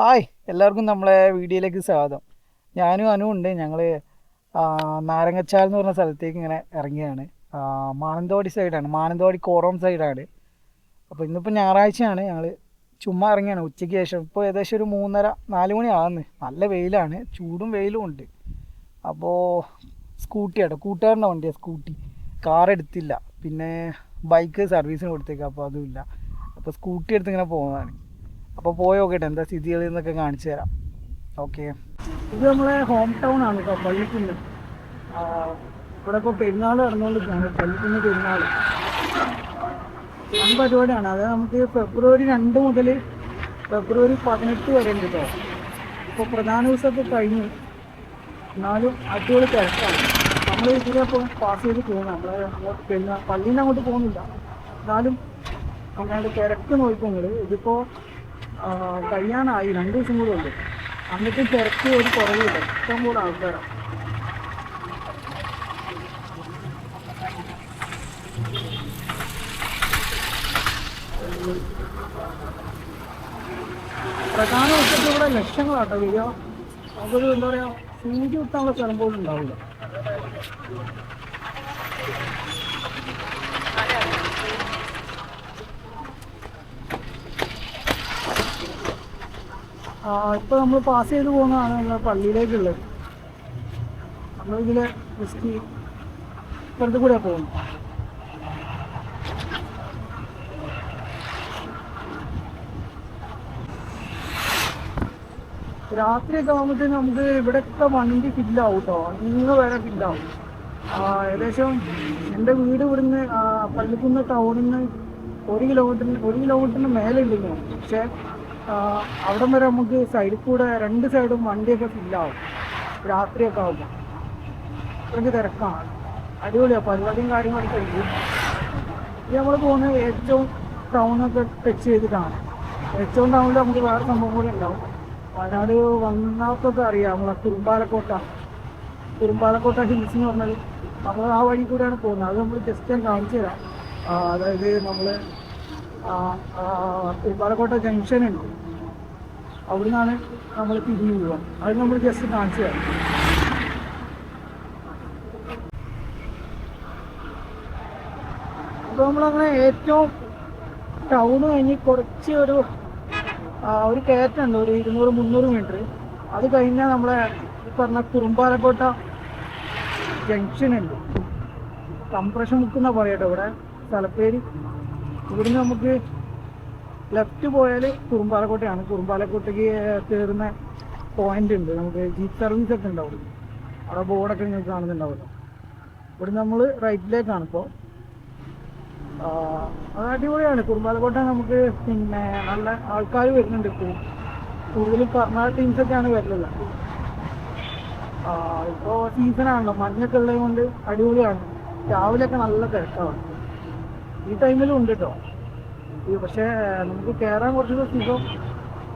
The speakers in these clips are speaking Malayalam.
ഹായ് എല്ലാവർക്കും നമ്മളെ വീഡിയോയിലേക്ക് സ്വാഗതം. ഞാനും അനു ഉണ്ട്. ഞങ്ങൾ നാരങ്ങച്ചാൽ എന്ന് പറഞ്ഞ സ്ഥലത്തേക്ക് ഇങ്ങനെ ഇറങ്ങിയാണ്. മാനന്തവാടി സൈഡാണ് മാനന്തവാടി കോറോം സൈഡാണ് അപ്പോൾ ഇന്നിപ്പോൾ ഞായറാഴ്ചയാണ്. ഞങ്ങൾ ചുമ്മാ ഇറങ്ങിയാണ്. ഉച്ചയ്ക്ക് ശേഷം ഇപ്പോൾ ഏകദേശം ഒരു മൂന്നര നാല് മണി ആകുന്നു നല്ല വെയിലാണ്. ചൂടും വെയിലും ഉണ്ട്. അപ്പോൾ സ്കൂട്ടി ആട്ടോ കൂട്ടുകാരന്റെ വണ്ടിയാണ് സ്കൂട്ടി. കാർ എടുത്തില്ല. പിന്നെ ബൈക്ക് സർവീസിന് കൊടുത്തേക്കാം. അപ്പോൾ അതുമില്ല അപ്പോൾ സ്കൂട്ടി എടുത്ത് ഇങ്ങനെ പോകുന്നതാണ് അപ്പോൾ പോയി നോക്കട്ടെ എന്താ സ്ഥിതികൾ എന്നൊക്കെ കാണിച്ചു തരാം. ഓക്കെ ഇത് നമ്മളെ ഹോം ടൗൺ ആണ് കേട്ടോ പള്ളിക്കുന്ന്. ഇവിടെ ഇപ്പോൾ പെരുന്നാൾ നടന്നുകൊണ്ടിരിക്കുകയാണ് പള്ളിക്കുന്ന് പെരുന്നാൾ വൻ പരിപാടിയാണ് അത് നമുക്ക് ഫെബ്രുവരി രണ്ട് മുതൽ ഫെബ്രുവരി പതിനെട്ട് വരെ ഉണ്ട് കേട്ടോ ഇപ്പോൾ പ്രധാന ദിവസമൊക്കെ കഴിഞ്ഞു. എന്നാലും അടിപൊളി തിരക്കാണ്. നമ്മൾ ഇതിനെ പാസ് ചെയ്ത് പോകുന്നത് നമ്മൾ പെരുന്നാൾ പള്ളിയിൽ അങ്ങോട്ട് പോകുന്നില്ല. എന്നാലും അങ്ങനെ തിരക്ക് നോക്കുമ്പോൾ ഇതിപ്പോൾ കഴിയാനായി രണ്ട് ദിവസം കൂടെ ഉണ്ട് എന്നിട്ട് തിരക്ക് ഒരു കുറവില്ല. ഇഷ്ടം കൂടെ ആൾക്കാരാണ് പ്രധാന വശത്ത് ഇവിടെ ലക്ഷങ്ങളാട്ടോ വരിക. അതൊരു എന്താ പറയുക സൂചി കുത്താനുള്ള സ്ഥലം പോലും ഉണ്ടാവില്ല. ആ, ഇപ്പൊ നമ്മൾ പാസ് ചെയ്ത് പോകുന്നതാണ് നമ്മളെ പള്ളിയിലേക്കുള്ളത്. നമ്മളിതിലെ ജസ്റ്റ് ഇപ്പുറത്ത് കൂടെ പോകുന്നു രാത്രിയൊക്കെ ആകുമ്പോഴത്തേനും നമുക്ക് ഇവിടെയൊക്കെ വണ്ടി ഫില്ലാവും കേട്ടോ ഇന്ന് വരെ ഫില്ലാവും ഏകദേശം എന്റെ വീട് ഇവിടുന്ന് പള്ളിക്കുന്ന ടൗണിൽ നിന്ന് ഒരു കിലോമീറ്ററിന് ഒരു കിലോമീറ്ററിന് മേലെ ഉണ്ടെങ്കിലും പക്ഷേ അവിടം വരെ നമുക്ക് സൈഡിൽ കൂടെ രണ്ട് സൈഡും വണ്ടിയൊക്കെ ഫില്ലാവും രാത്രിയൊക്കെ ആവുമ്പോൾ അത്രയ്ക്ക് തിരക്കാണ്. അടിപൊളിയാണ് പരിപാടിയും കാര്യങ്ങളൊക്കെ ഉണ്ട്. ഇത് നമ്മൾ പോകുന്നത് ഏറ്റവും ടൗണൊക്കെ ടച്ച് ചെയ്തിട്ടാണ്. ഏറ്റവും ടൗണിൽ നമുക്ക് വേറെ സംഭവം കൂടെ ഉണ്ടാവും. വയനാട് വന്നാത്തൊക്കെ അറിയാം നമ്മളെ തിരുമ്പാലക്കോട്ട. തിരുമ്പാലക്കോട്ട ഹിൽസ് എന്ന് പറഞ്ഞത് നമ്മൾ ആ വഴി കൂടെയാണ് പോകുന്നത്. അത് നമ്മൾ ജസ്റ്റ് ഞാൻ കാണിച്ചു തരാം. അതായത് നമ്മൾ തിരുമ്പാലക്കോട്ട ജംഗ്ഷൻ ഉണ്ട്. അവിടെ നിന്നാണ് നമ്മൾ തിരിഞ്ഞു അത് നമ്മൾ ജസ്റ്റ് കാണിച്ചു തരാം. അപ്പോൾ നമ്മളങ്ങനെ ഏറ്റവും ടൗൺ കഴിഞ്ഞ് കുറച്ച് ഒരു ഒരു കയറ്റുണ്ട് ഒരു ഇരുന്നൂറ് മുന്നൂറ് മീറ്റർ അത് കഴിഞ്ഞാൽ നമ്മളെ പറഞ്ഞ കുറുമ്പാലക്കോട്ട ജംഗ്ഷൻ ഉണ്ട്. കംപ്രഷൻ മുക്കുന്ന പറയട്ടെ ഇവിടെ. സ്ഥലപ്പേര്. ഇവിടുന്ന് നമുക്ക് ലെഫ്റ്റ് പോയാൽ കുറുമ്പാലക്കോട്ടയാണ്. കുറുമ്പാലക്കോട്ടയ്ക്ക് കയറുന്ന പോയിന്റ് ഉണ്ട്. നമുക്ക് ജീപ്പ് സർവീസ് ഒക്കെ ഉണ്ടാവും അവിടെ ബോർഡൊക്കെ നിങ്ങൾക്ക് കാണുന്നുണ്ടാവുമല്ലോ. ഇവിടെ നമ്മൾ റൈറ്റിലേക്കാണ് ഇപ്പോൾ അത് അടിപൊളിയാണ്. കുറുമ്പാലക്കോട്ട നമുക്ക് പിന്നെ നല്ല ആൾക്കാർ വരുന്നുണ്ട് ഇപ്പോൾ കൂടുതലും കർണാടക ടീംസൊക്കെയാണ് വരുന്നത്. ഇപ്പോൾ സീസണാണല്ലോ മഞ്ഞൊക്കെ ഉള്ളത് കൊണ്ട് അടിപൊളിയാണ്. രാവിലെയൊക്കെ നല്ല തിരക്കാണ്. ഈ ടൈമിലും ഉണ്ട് കേട്ടോ പക്ഷേ നമുക്ക് കയറാൻ കുറച്ച് സുഖം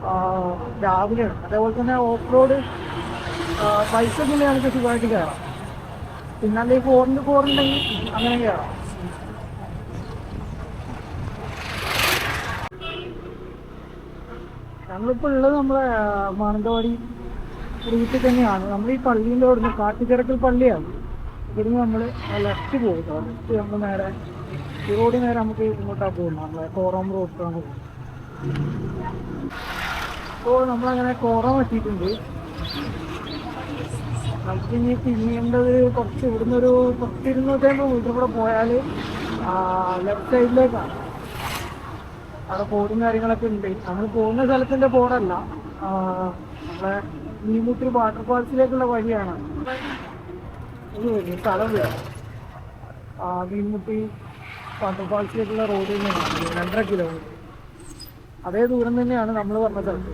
ആ, രാവിലെയാണ് അതേപോലെ തന്നെ ഓഫ് റോഡ് പൈസ നമുക്ക് സുഖമായിട്ട് കയറാം പിന്നെ അല്ലെങ്കിൽ ഫോറിന്റെ ഫോറുണ്ടെങ്കിൽ അങ്ങനെ കയറാം ഞങ്ങളിപ്പോൾ ഉള്ളത് നമ്മളെ ആ, മാനന്തവാടി റൂട്ടിൽ തന്നെയാണ്. നമ്മൾ ഈ പള്ളീന്റെ അവിടുന്ന് കാട്ടിച്ചിറക്കൽ പള്ളിയാണ്. ഇവിടുന്ന് നമ്മൾ ലെഫ്റ്റ് പോകും ലെഫ്റ്റ് നമ്മൾ നേരെ ഈ റോഡ് നേരെ നമുക്ക് ഇങ്ങോട്ടാണ് പോകുന്നത് നമ്മളെ കോറം റോഡിലാണ് അപ്പോൾ നമ്മളങ്ങനെ കോറം എത്തിയിട്ടുണ്ട്. നമുക്ക് ഇനി പിന്നീണ്ടത് കുറച്ച് ഇവിടുന്ന് ഒരു പത്ത് ഇരുന്നൂറ്റമ്പത് മീറ്റർ കൂടെ പോയാൽ ലെഫ്റ്റ് സൈഡിലേക്കാണ് അവിടെ കോടും കാര്യങ്ങളൊക്കെ ഉണ്ട്. നമ്മൾ പോകുന്ന സ്ഥലത്തിന്റെ ബോർഡല്ല. നമ്മളെ നമ്മളെ മീമുട്ടി വാട്ടർഫാൾസിലേക്കുള്ള വഴിയാണ്. സ്ഥലം വേണം ആ മീൻമുട്ടി വാട്ടർഫാൾസിലേക്കുള്ള റോഡ് തന്നെയാണ് രണ്ടര കിലോമീറ്റർ അതേ ദൂരം തന്നെയാണ് നമ്മൾ പറഞ്ഞ സ്ഥലത്ത്.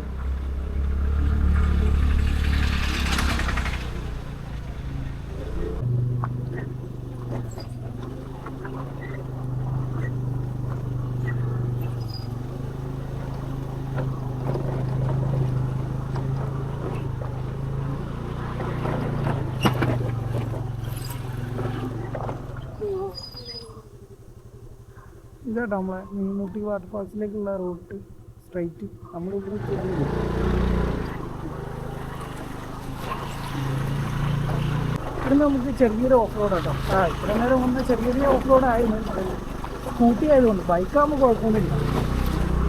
കേട്ടോ നമ്മളെ മീൻമുട്ടി വാട്ടർ ഫാൾസിലേക്കുള്ള റോഡ് സ്ട്രൈറ്റ് നമ്മൾ ഇവിടെ ചെയ്യുന്നു ഇവിടെ നമുക്ക് ചെറിയൊരു ഓഫ് റോഡ് കേട്ടോ ആ ഇത്ര നേരം മുന്നേ ചെറിയൊരു ഓഫ് റോഡ് ആയിരുന്നു. സ്കൂട്ടി ആയതുകൊണ്ട് ബൈക്കാകുമ്പോൾ കുഴപ്പമൊന്നുമില്ല.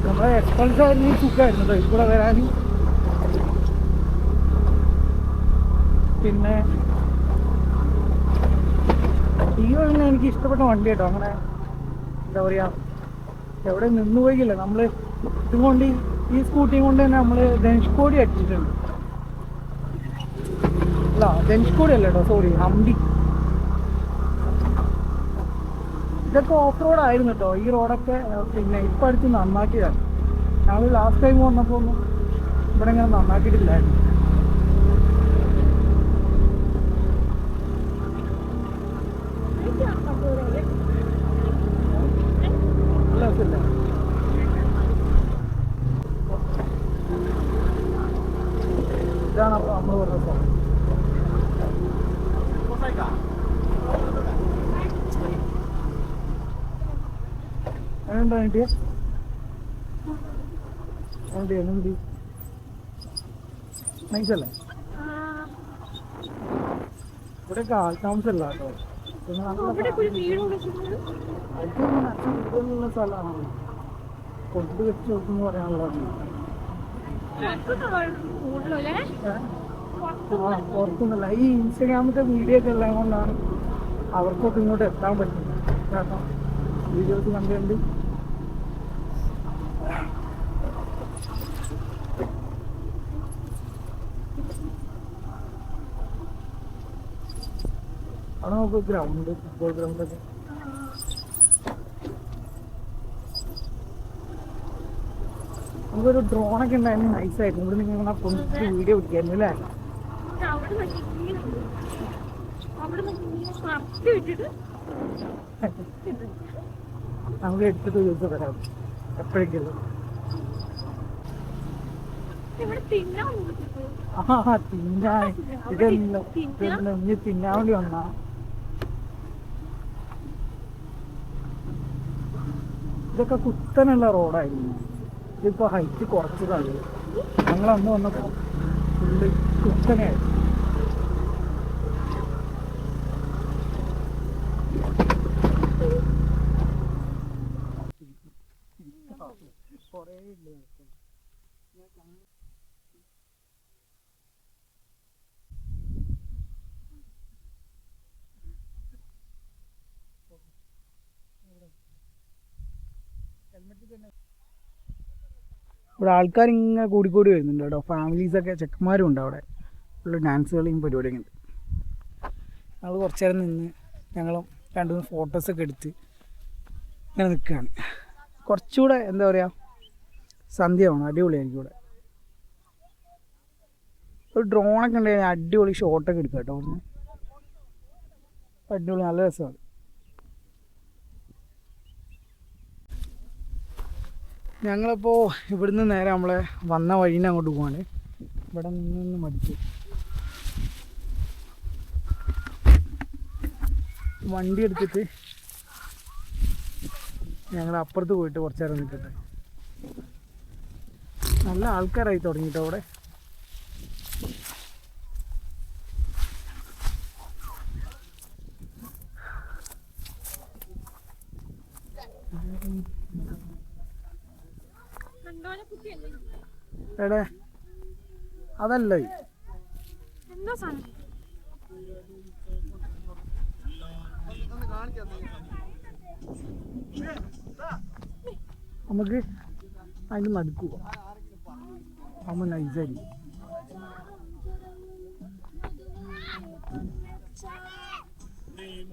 നമ്മളെ എക്സ്പെൻസ് ആയിരുന്നു ഈ സുഖമായിരുന്നു കേട്ടോ. ഇവിടെ വരാനും പിന്നെ ഡിയോ പിന്നെ എനിക്ക് ഇഷ്ടപ്പെട്ട വണ്ടി കേട്ടോ. അങ്ങനെ എന്താ പറയുക എവിടെ നിന്ന് പോയില്ല നമ്മൾ ഇതും കൊണ്ട് ഈ- സ്കൂട്ടിയും കൊണ്ട് തന്നെ നമ്മൾ ധനുഷ്കോടി അടിച്ചിട്ടുണ്ട്. അല്ല ധനുഷ്കോടി അല്ല കേട്ടോ സോറി ഹംപി ഇതൊക്കെ ഓഫ് റോഡ് ആയിരുന്നു കേട്ടോ ഈ റോഡൊക്കെ പിന്നെ ഇപ്പം അടുത്ത് നന്നാക്കിയതാണ്. ഞങ്ങൾ ലാസ്റ്റ് ടൈം വന്നപ്പോൾ ഒന്നും ഇവിടെ ഇങ്ങനെ നന്നാക്കിയിട്ടില്ലായിരുന്നു നല്ല രസമില്ലേ ഇതാണ് അപ്പോൾ നമ്മൾ പറഞ്ഞ സ്ഥലം എങ്ങനെയുണ്ടോ വേണ്ടിയ വേണ്ടി എങ്ങനെയുണ്ട് നൈസല്ലേ കേട്ടോ. പിന്നെ നല്ല അതിങ്ങനെ അച്ഛനുള്ള സ്ഥലമാണ്. കൊണ്ട് വെച്ച് നോക്കുന്നു പറയാനുള്ളത് പുറത്തുനിന്നല്ല. ഈ ഇൻസ്റ്റഗ്രാമിലത്തെ വീഡിയോ ഒക്കെ എല്ലാം കൊണ്ടാണ് അവർക്കൊക്കെ ഇങ്ങോട്ട് എത്താൻ പറ്റുന്നത്. കാരണം വീഡിയോസ് കണ്ടുകൊണ്ട് അവിടെ നമുക്ക് ഗ്രൗണ്ട് ഫുട്ബോൾ ഗ്രൗണ്ടൊക്കെ നമുക്കൊരു ഡ്രോണൊക്കെ ഉണ്ടായിരുന്നു. നൈസായിരുന്നു ഇവിടെ നിങ്ങൾ ആ പൊന്നിച്ച് വീഡിയോ പിടിക്കായിരുന്നു അല്ലേ നമുക്ക് എടുത്തിട്ട് ദിവസം വരാം എപ്പോഴെങ്കിലും. ആ തിന്നാൻ ഇതെല്ലാം തിന്നാൻ വേണ്ടി വന്നാ? ഇതൊക്കെ കുത്തനുള്ള റോഡായിരുന്നു. ഇതിപ്പോ ഹൈറ്റ് കുറച്ചതാണ് ഞങ്ങൾ അന്ന് വന്നപ്പോ ഫുള്ള് കുത്തനെയായിരുന്നു കുറേ ഉണ്ട് ഇവിടെ ആൾക്കാർ ഇങ്ങനെ കൂടി വരുന്നുണ്ട് കേട്ടോ. ഫാമിലീസൊക്കെ ചെക്കന്മാരും ഉണ്ട് അവിടെ. ഉള്ള ഡാൻസ് കളിയും പരിപാടിയൊക്കെ ഉണ്ട്. ഞങ്ങൾ കുറച്ച് നേരം നിന്ന് ഞങ്ങളും രണ്ട് മൂന്ന് ഫോട്ടോസൊക്കെ എടുത്ത് ഇങ്ങനെ നിൽക്കുകയാണ് കുറച്ചുകൂടെ എന്താ പറയുക സന്ധ്യയാവണം അടിപൊളിയായിരിക്കും ഇവിടെ. ഒരു ഡ്രോണൊക്കെ ഉണ്ടെങ്കിൽ അടിപൊളി ഷോട്ടൊക്കെ എടുക്കാം കേട്ടോ. അടിപൊളി നല്ല രസമാണ്. ഞങ്ങളിപ്പോൾ ഇവിടുന്ന് നേരെ നമ്മളെ വന്ന വഴീനെ അങ്ങോട്ട് പോവാണ്. ഇവിടെ നിന്ന് മടിച്ചു. വണ്ടി എടുത്തിട്ട് ഞങ്ങൾ അപ്പുറത്ത് പോയിട്ട് കുറച്ച് നേരം നിൽക്കട്ടെ നല്ല ആൾക്കാരായി തുടങ്ങിയിട്ടവിടെ അവിടെ. എടെ അതല്ല? നമുക്ക് അതിന് നടുക്കുക അമ്മ നൈസായി.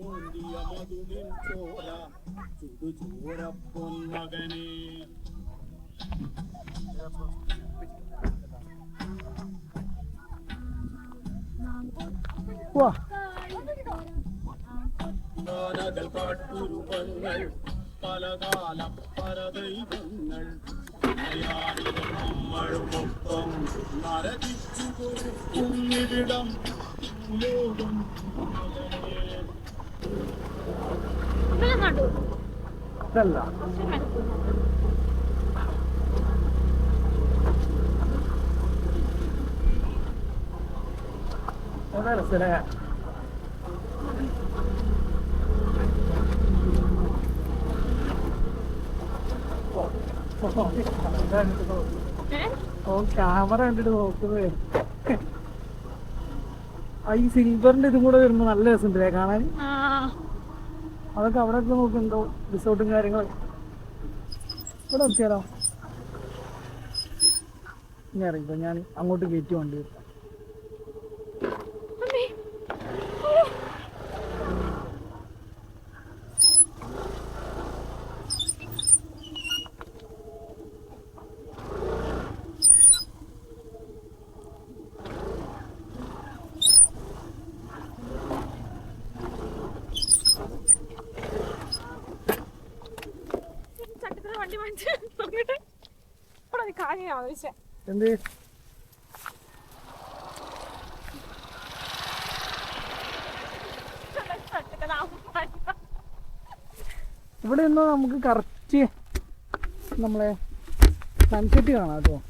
വാ കാനകൾ കാട്ടുരുവങ്ങൾ പലകാലം പരദൈവങ്ങൾ നമ്മളുമൊപ്പം നരകിച്ചു കൊടുക്കുന്നിവിടം ഇവിടെ ഇതല്ല ഓ ഈ സിൽവറിന്റെ ഇതും കൂടെ വരുമ്പോ നല്ല രസമുണ്ടല്ലേ കാണാൻ? അതൊക്കെ അവിടെ നോക്കുന്നുണ്ടോ റിസോർട്ടും കാര്യങ്ങളൊക്കെ ഇവിടെ എത്തിയാലോ ഇനി ഞാൻ അങ്ങോട്ട് കയറ്റി വണ്ടി വരും ആവശ്യം എന്ത്? ഇവിടെ നിന്നോ നമുക്ക് കറക്റ്റ് നമ്മളെ സൺസെറ്റ് കാണാം കേട്ടോ.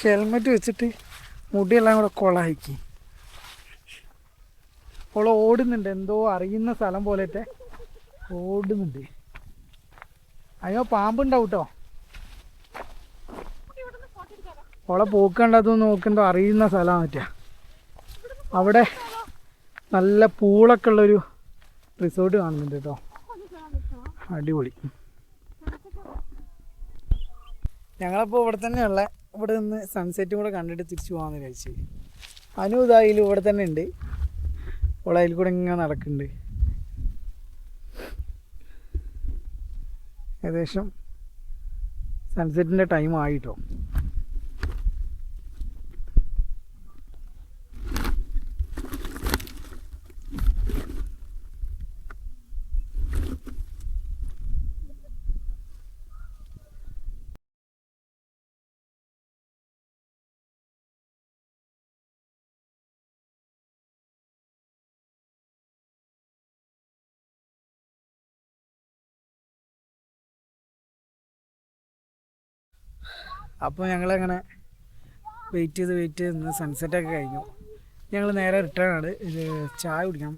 ഹെൽമെറ്റ് വെച്ചിട്ട് മുടിയെല്ലാം കൂടെ കൊളാക്കി. ഓൾ ഓടുന്നുണ്ട്. എന്തോ അറിയുന്ന സ്ഥലം പോലത്തെ ഓടുന്നുണ്ട്. അയ്യോ പാമ്പുണ്ടാവും കേട്ടോ ഓളെ പോക്കണ്ടത് നോക്കണ്ടോ അറിയുന്ന സ്ഥലമാണ് പറ്റുക അവിടെ നല്ല പൂളൊക്കെ ഉള്ളൊരു റിസോർട്ട് കാണുന്നുണ്ട് കേട്ടോ. അടിപൊളി. ഞങ്ങളപ്പോൾ ഇവിടെ തന്നെയുള്ള ഇവിടെ നിന്ന് സൺസെറ്റും കൂടെ കണ്ടിട്ട് തിരിച്ചു പോകാമെന്ന് വിചാരിച്ചു. അനു ഇതായാലും ഇവിടെ തന്നെ ഉണ്ട്. ഓളെ അതിൽ കൂടെ ഇങ്ങനെ നടക്കുന്നുണ്ട്. ഏകദേശം സൺസെറ്റിന്റെ ടൈം ആയിട്ടോ അപ്പോൾ ഞങ്ങളങ്ങനെ വെയിറ്റ് ചെയ്ത് വെയിറ്റ് ചെയ്ത് സൺസെറ്റ് സൺസെറ്റൊക്കെ കഴിഞ്ഞു. ഞങ്ങൾ നേരെ റിട്ടേൺ ആണ്. ഇത് ചായ കുടിക്കണം.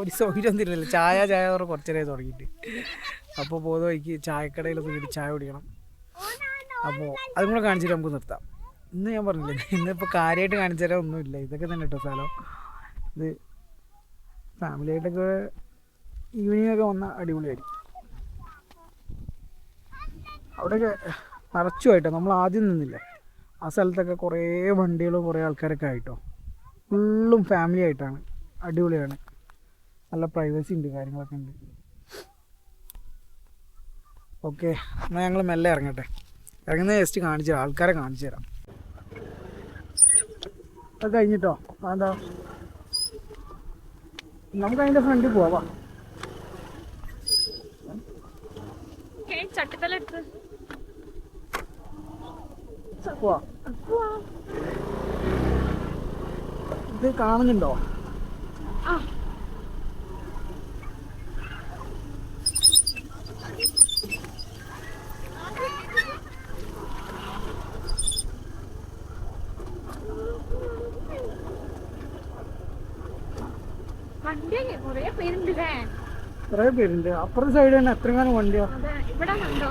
ഒരു സൗകര്യം ഒന്നുമില്ലല്ലോ ചായ ചായ പറഞ്ഞ് കുറച്ച് നേരം തുടങ്ങിയിട്ട്. അപ്പോൾ പോകുന്ന വഴിക്ക് ചായക്കടയിലൊക്കെ കയറി ചായ കുടിക്കണം. അപ്പോൾ അതും കൂടെ കാണിച്ചിട്ട് നമുക്ക് നിർത്താം. ഇന്ന് ഞാൻ പറഞ്ഞില്ലേ ഇന്നിപ്പോൾ കാര്യമായിട്ട് കാണിച്ചു തരാൻ ഒന്നുമില്ല. ഇതൊക്കെ തന്നെ കേട്ടോ സ്ഥലം. ഇത് ഫാമിലിയായിട്ടൊക്കെ ഈവനിങ് ഒക്കെ വന്നാൽ അടിപൊളിയായിരിക്കും. അവിടെയൊക്കെ നിറച്ചുമായിട്ടോ നമ്മൾ ആദ്യം നിന്നില്ല? ആ സ്ഥലത്തൊക്കെ കുറേ വണ്ടികളും കുറേ ആൾക്കാരൊക്കെ ആയിട്ടോ? ഫുള്ളും ഫാമിലി ആയിട്ടാണ്. അടിപൊളിയാണ്. നല്ല പ്രൈവസി ഉണ്ട് കാര്യങ്ങളൊക്കെ ഉണ്ട്. ഓക്കെ എന്നാൽ ഞങ്ങൾ മെല്ലെ ഇറങ്ങട്ടെ. ഇറങ്ങുന്ന ജസ്റ്റ് കാണിച്ചു തരാം. ആൾക്കാരെ കാണിച്ചു തരാം. അത് കഴിഞ്ഞിട്ടോ? അതെന്താ? നമുക്ക് അതിന്റെ ഫ്രണ്ടിൽ പോവാം ചട്ടിത്തല എടുത്ത്. ഇത് കാണുന്നുണ്ടോ? കൊറേ പേരുണ്ട് അപ്പുറത്തെ സൈഡ് തന്നെ എത്രങ്ങാനും വണ്ടിയാ? അതെ ഇവിടെ കണ്ടോ?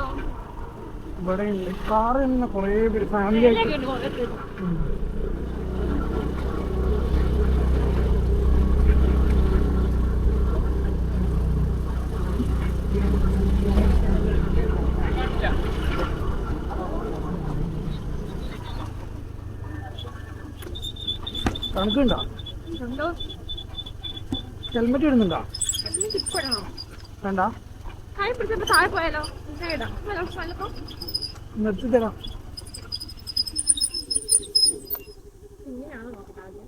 ഇവിടെ ഉണ്ട് കാറ് തന്നെ കുറേ പേര് ഫാമിലി ആയിട്ട്. തണുക്കുണ്ടോ? ഹെൽമെറ്റ് ഇടുന്നുണ്ടോ? വേണ്ട. താഴെ പോയാലോ? ഇതാ ഇടാം ഹലോ സ്ഥലപ്പോ നിർത്തി തരാം ഇങ്ങനെയാണ് നോക്കുന്നത് ആദ്യം?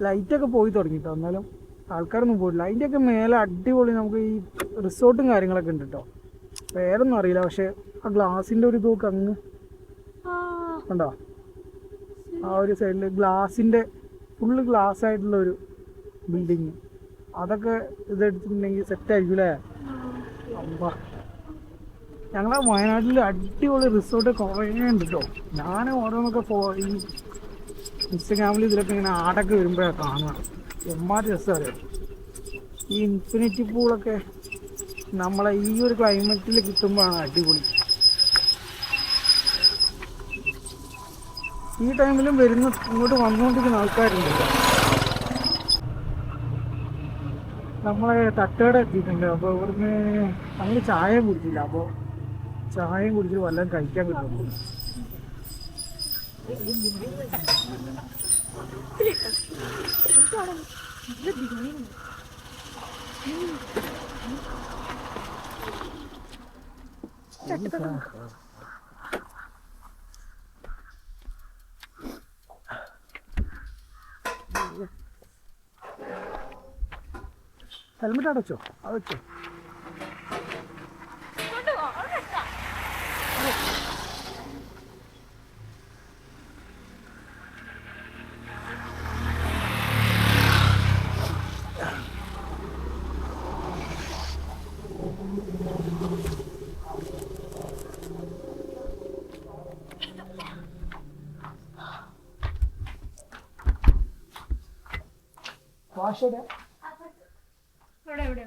ലൈറ്റൊക്കെ പോയി തുടങ്ങിട്ടോ എന്നാലും ആൾക്കാരൊന്നും പോയില്ല അതിന്റെയൊക്കെ മേലെ അടിപൊളി നമുക്ക് ഈ റിസോർട്ടും കാര്യങ്ങളൊക്കെ ഉണ്ട് കേട്ടോ പേരൊന്നും അറിയില്ല പക്ഷെ ആ ഗ്ലാസിന്റെ ഒരു ഇതൊക്കെ അങ്ങ് ആ. കണ്ടോ? ആ ഒരു സൈഡിൽ ഗ്ലാസിന്റെ ഫുള്ള് ഗ്ലാസ് ആയിട്ടുള്ള ഒരു ബിൽഡിങ് അതൊക്കെ ഇതെടുത്തിട്ടുണ്ടെങ്കിൽ സെറ്റ് ആയിരിക്കും അല്ലേ അമ്പാ ഞങ്ങളെ വയനാട്ടിൽ അടിപൊളി റിസോർട്ട് കുറേ ഉണ്ട് കേട്ടോ ഞാൻ ഓരോന്നൊക്കെ ഫോ ഈ ഇൻസ്റ്റഗ്രാമിൽ ഇതിലൊക്കെ ഇങ്ങനെ ആടൊക്കെ വരുമ്പോഴാണ് കാണുക. എമ്മാര് രസമറിയാം ഈ ഇൻഫിനിറ്റി പൂളൊക്കെ നമ്മളെ ഈ ഒരു ക്ലൈമറ്റിൽ കിട്ടുമ്പോഴാണ് അടിപൊളി. ഈ ടൈമിലും വരുന്ന ഇങ്ങോട്ട് വന്നുകൊണ്ടിരിക്കുന്ന ആൾക്കാരുണ്ട് നമ്മളെ തട്ടുകട എത്തിയിട്ടുണ്ട്. അപ്പോൾ ഇവിടുന്ന് നമ്മൾ ചായ കുടിച്ചില്ല. അപ്പോൾ ചായയും കുടിച്ചിട്ട് വല്ലതും കഴിക്കാൻ കിട്ടും ഹെൽമെറ്റ് അടച്ചോ? അത് അവിടെ വെക്കാം. വാഷ് ഇവിടെ ഇവിടെ അവിടെ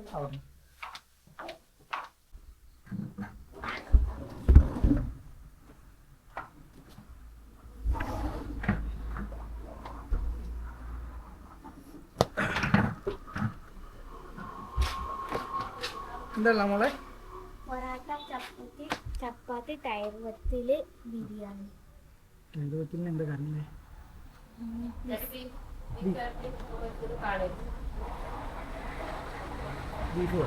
എന്തല്ല മോളെ? പൊറാട്ട ചപ്പാത്തി ടയർ ബിരിയാണി. എഴുപത്തിന് എന്താ കറിയില്ലേ ബീഫ്.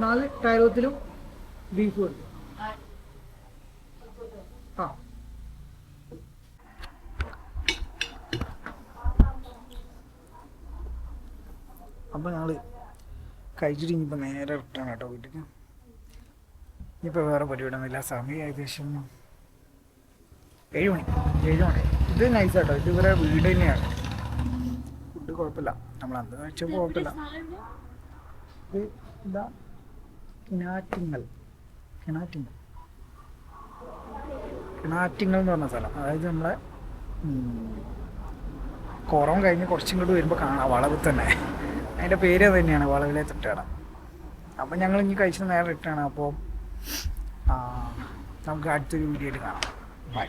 നാല് ടയറത്തിലും ബീഫ് കൊടുക്കും ആ. ഞങ്ങൾ കഴിച്ചിട്ട് ഇനിയിപ്പോൾ നേരെ റിട്ടേൺ കേട്ടോ വീട്ടിൽ ഇനിയിപ്പോൾ വേറെ പരിപാടിയൊന്നുമില്ല. സമയം ഏകദേശം ഏഴ് മണി ഏഴ് മണി ഇത് നൈസ് കേട്ടോ ഇത് ഇവരെ വീട് തന്നെയാണ്. ഫുഡ് കുഴപ്പമില്ല. നമ്മൾ അന്ന് കഴിച്ചപ്പോൾ കുഴപ്പമില്ല. ഇത് ഇതാ കിണാറ്റിങ്ങൽ. കിണാറ്റിങ്ങൽ. കിണാറ്റിങ്ങൽ എന്ന് പറഞ്ഞ സ്ഥലം. അതായത് നമ്മളെ കുറവ് കുറം കഴിഞ്ഞ് കുറച്ചും കൂടി വരുമ്പോൾ കാണാം. വളവ് തന്നെ. അതിന്റെ പേര് തന്നെയാണ് വളവിലെ തട്ടുകട അപ്പം ഞങ്ങൾ ഇനി കഴിച്ച നേരെ ഇട്ടാണ് അപ്പോൾ നമുക്ക് അടുത്തൊരു വീഡിയോയിൽ കാണാം. ബൈ